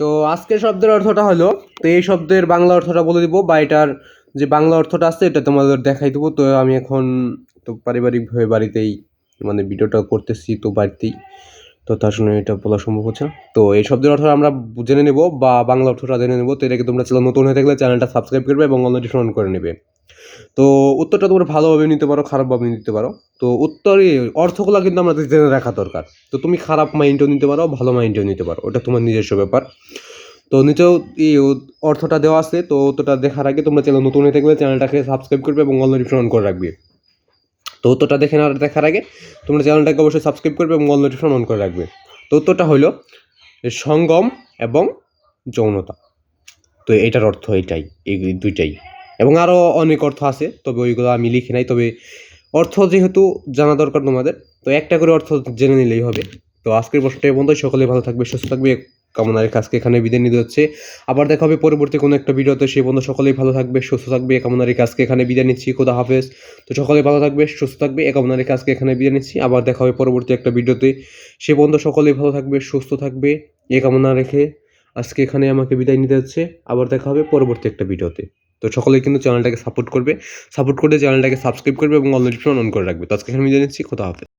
তো আজকের শব্দের অর্থটা হলো, তো এই শব্দের বাংলা অর্থটা বলে দিব বা এটার যে বাংলা অর্থটা আছে এটা তোমাদের দেখাই দেবো। তো আমি এখন তো পারিবারিকভাবে বাড়িতেই মানে ভিডিওটা করতেছি তো বাড়িতেই। তো তার জন্য এটা বলা সম্ভব হচ্ছে তো এই শব্দের অর্থ আমরা জেনে নেব বা বাংলা অর্থটা জেনে নেব। তো এটাকে তোমরা চ্যানেল নতুন হয়ে থাকলে চ্যানেলটা সাবস্ক্রাইব করবে এবং নোটিফিকেশন অন করে নেবে। তো উত্তরটা তোমরা ভালোভাবে নিতে পারো, খারাপভাবে নিতে পারো। তো উত্তরে অর্থগুলো কিন্তু আমাদের জেনে রাখা দরকার। তো তুমি খারাপ মাইন্ডও নিতে পারো, ভালো মাইন্ডও নিতে পারো। ওটা তোমার নিজস্ব ব্যাপার। তো নিচেও এই অর্থটা দেওয়া আছে, তো উত্তরটা দেখার আগে তোমরা চ্যানেল নতুন হয়ে থাকলে চ্যানেলটাকে সাবস্ক্রাইব করবে এবং অল নোটিফিকেশন অন করে রাখবে। তো উত্তরটা দেখে না দেখার আগে তোমরা চ্যানেলটাকে অবশ্যই সাবস্ক্রাইব করবে এবং অল নোটিফিকেশন অন করে রাখবে। তো উত্তরটা হলো সঙ্গম এবং যৌনতা। তো এটার অর্থ এটাই, এই দুইটাই। এবং আরও অনেক অর্থ আছে, তবে ওইগুলো আমি লিখি নাই, তবে অর্থ যেহেতু জানা দরকার তোমাদের, তো একটা করে অর্থ জেনে নিলেই হবে। তো আজকের প্রশ্নটা পর্যন্ত সকলে ভালো থাকবে, সুস্থ থাকবে কামনার কাজকে এখানে বিদায় নিতে হচ্ছে। আবার দেখা হবে পরবর্তী কোনো একটা ভিডিওতে, সেই বন্ধু সকলেই ভালো থাকবে, সুস্থ থাকবে কামনার কাজকে এখানে বিদায় নিচ্ছি, খোদা হাফেজ। তো সকলে ভালো থাকবে, সুস্থ থাকবে এ কামনার কাজকে এখানে বিদায় নিচ্ছি। আবার দেখা হবে পরবর্তী একটা ভিডিওতে। সে বন্ধু সকলেই ভালো থাকবে, সুস্থ থাকবে এ কামনা রেখে আজকে এখানে আমাকে বিদায় নিতে হচ্ছে। আবার দেখা হবে পরবর্তী একটা ভিডিওতে। তো সকলেই কিন্তু চ্যানেলটাকে সাপোর্ট করবে। সাপোর্ট করে চ্যানেলটাকে সাবস্ক্রাইব করবে এবং অল নোটিফিকেশন অন করে রাখবে। তো আজকে আমি জানিয়েছি নিচ্ছি। হবে